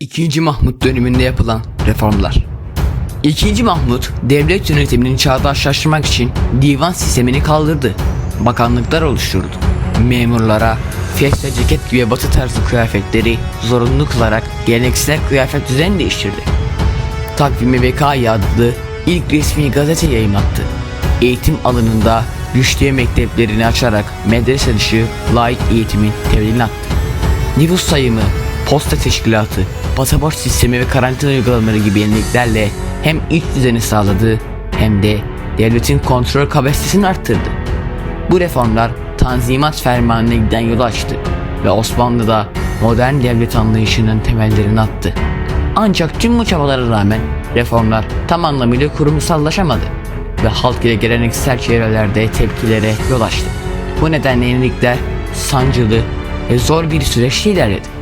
İkinci Mahmut döneminde yapılan reformlar. İkinci Mahmut devlet yönetimini çağdaşlaştırmak için divan sistemini kaldırdı. Bakanlıklar oluşturdu. Memurlara fiesta ceket gibi batı tarzı kıyafetleri zorunlu kılarak geleneksel kıyafet düzeni değiştirdi. Takvimi Vekaya adlı ilk resmi gazete yayınlattı. Eğitim alanında güçlüğe mekteplerini açarak medrese dışı laik eğitimin temelini attı. Nüfus sayımı, posta teşkilatı, pasaport sistemi ve karantina uygulamaları gibi yeniliklerle hem iç düzeni sağladı hem de devletin kontrol kapasitesini arttırdı. Bu reformlar Tanzimat Fermanı'na giden yolu açtı ve Osmanlı'da modern devlet anlayışının temellerini attı. Ancak tüm bu çabalara rağmen reformlar tam anlamıyla kurumsallaşamadı ve halk ile geleneksel çevrelerde tepkilere yol açtı. Bu nedenle yenilikler sancılı ve zor bir süreçte ilerledi.